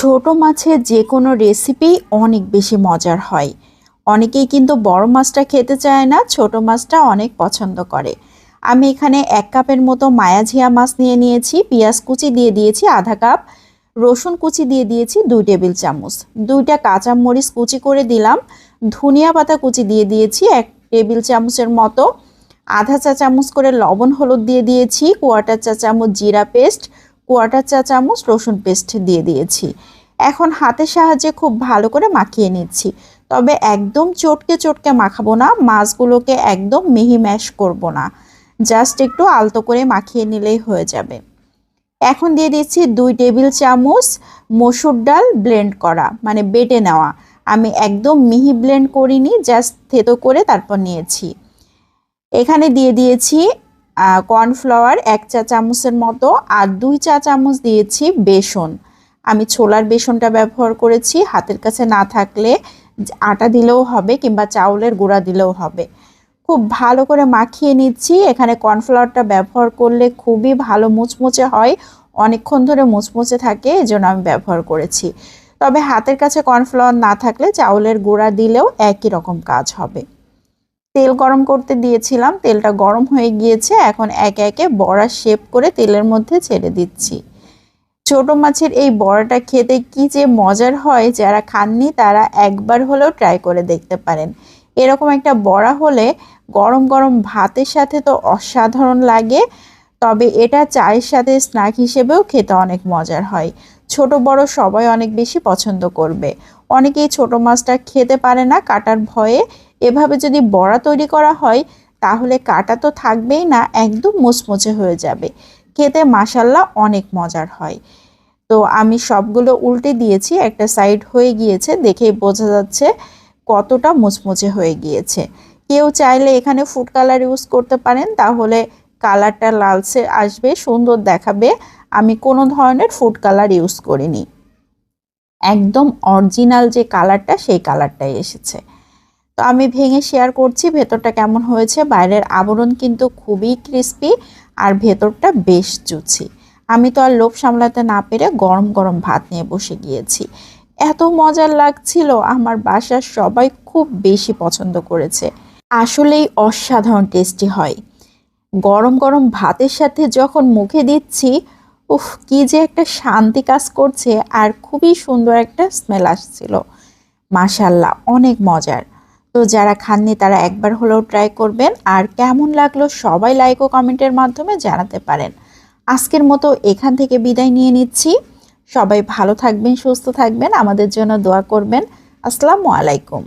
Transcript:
ছোট মাছের যে কোনো রেসিপি অনেক বেশি মজার হয়। অনেকেই কিন্তু বড় মাছটা খেতে চায় না, ছোট মাছটা অনেক পছন্দ করে। আমি এখানে এক কাপের মতো মায়াঝিয়া মাছ নিয়ে নিয়েছি, পেঁয়াজ কুচি দিয়ে দিয়েছি আধা কাপ, রসুন কুচি দিয়ে দিয়েছি দুই টেবিল চামচ, দুইটা কাঁচা মরিচ কুচি করে দিলাম, ধনিয়া পাতা কুচি দিয়ে দিয়েছি এক টেবিল চামচের মতো, আধা চা চামচ করে লবণ হলুদ দিয়ে দিয়েছি কোয়াটার চা চামচ জিরা পেস্ট কোয়াটার চা চামচ রসুন পেস্ট দিয়ে দিয়েছি। এখন হাতের সাহায্যে খুব ভালো করে মাখিয়ে নিচ্ছি। তবে একদম চটকে চটকে মাখাবো না, মাছগুলোকে একদম মিহি ম্যাশ করব না। জাস্ট একটু আলতো করে মাখিয়ে নিলেই হয়ে যাবে। এখন দিয়ে দিচ্ছি দুই টেবিল চামচ মসুর ডাল ব্লেন্ড করা মানে বেটে নেওয়া। আমি একদম মিহি ব্লেন্ড করিনি, জাস্ট থেতো করে তারপর নিয়েছি। এখানে দিয়ে দিয়েছি কর্নফ্লাওয়ার এক চা চামচের মতো আর দুই চা চামচ দিয়েছি বেসন। আমি ছোলার বেসনটা ব্যবহার করেছি। হাতের কাছে না থাকলে আটা দিলেও হবে কিংবা চাউলের গুঁড়া দিলেও হবে। খুব ভালো করে মাখিয়ে নিচ্ছি। এখানে কর্নফ্লাওয়ারটা ব্যবহার করলে খুবই ভালো মুচমুচে হয়। অনেকক্ষণ ধরে মুচমুচে থাকে, এজন্য আমি ব্যবহার করেছি। তবে হাতের কাছে কর্নফ্লাওয়ার না থাকলে চাউলের গুঁড়া দিলেও একই রকম কাজ হবে। তেল গরম করতে দিয়েছিলাম, তেলটা গরম হয়ে গিয়েছে, এখন একে একে বড়া শেপ করে তেলের মধ্যে ছেড়ে দিচ্ছি। ছোট মাছের এই বড়াটা খেতে কি যে মজার হয়, যারা খাননি তারা একবার হলেও ট্রাই করে দেখতে পারেন। এরকম একটা বড়া হলে গরম গরম ভাতের সাথে তো অসাধারণ লাগে, তবে এটা চায়ের সাথে স্ন্যাক হিসেবেও খেতে অনেক মজার হয়। ছোট বড় সবাই অনেক বেশি পছন্দ করবে। অনেকেই ছোট মাছটা খেতে পারে না কাটার ভয়ে। এভাবে যদি বড়া তৈরি করা হয়, তাহলে কাটা তো থাকবেই না, একদম মুচমুচে হয়ে যাবে। খেতে মাসাল্লা অনেক মজার হয়। তো আমি সবগুলো উল্টে দিয়েছি, একটা সাইড হয়ে গিয়েছে, দেখেই বোঝা যাচ্ছে কতটা মুচমুচে হয়ে গিয়েছে। কেউ চাইলে এখানে ফুড কালার ইউজ করতে পারেন, তাহলে কালারটা লালচে আসবে, সুন্দর দেখাবে। আমি কোনো ধরনের ফুড কালার ইউজ করিনি। একদম অরিজিনাল যে কালারটা সেই কালারটাই এসেছে। তো আমি ভেঙে শেয়ার করছি, ভেতরটা কেমন হয়েছে? বাইরের আবরণ কিন্তু খুবই ক্রিস্পি আর ভেতরটা বেশ জুছি আমি তো আর লোভ সামলাতে না পেরে গরম গরম ভাত নিয়ে বসে গিয়েছি। এত মজার লাগছিল, আমার বাসার সবাই খুব বেশি পছন্দ করেছে। আসলেই অসাধারণ টেস্টি হয়। গরম গরম ভাতের সাথে যখন মুখে দিচ্ছি উফ, কি যে একটা শান্তি কাজ করছে আর খুবই সুন্দর একটা স্মেল আসছিল। মাশাল্লাহ অনেক মজার। তো যারা খাননি, তারা একবার হলেও ট্রাই করবেন। আর কেমন লাগল সবাই লাইক ও কমেন্টের মাধ্যমে জানাতে পারেন। আজকের মতো এখান থেকে বিদায় নিয়ে নিচ্ছি। সবাই ভালো থাকবেন, সুস্থ থাকবেন। আমাদের জন্য দোয়া করবেন। আসসালামু আলাইকুম।